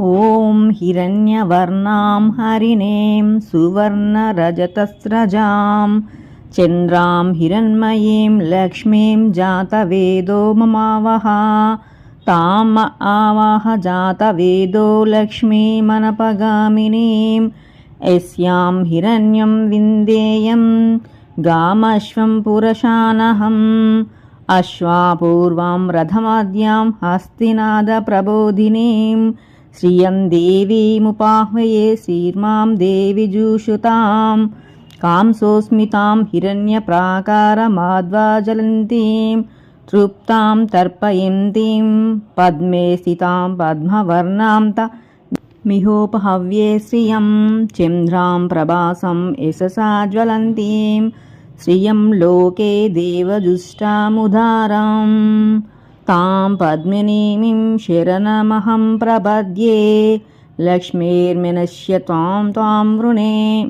ॐ हिरण्यवर्णां हरिणीं सुवर्णरजतस्रजां चन्द्रां हिरण्मयीं लक्ष्मीं जातवेदो ममावह ताम आवाह जातवेदो लक्ष्मीमनपगामिनीं यस्यां हिरण्यं विन्देयं गामश्वं पुरशानहम् अश्वापूर्वां रथमाद्यां हस्तिनादप्रबोधिनीं श्रियं देवीमुपाह्वये श्रीर्मां देवि जूषुतां कांसोऽस्मितां हिरण्यप्राकारमाद्वाजलन्तीं तृप्तां तर्पयन्तीं पद्मे स्थितां पद्मवर्णां त मिहोपहव्ये श्रियं चन्द्रां प्रभासं यशसा ज्वलन्तीं श्रियं लोके देवजुष्टामुदारां तां पद्मिनीमिं शरणमहं प्रपद्ये लक्ष्मीर्मिनश्य त्वां त्वां वृणे।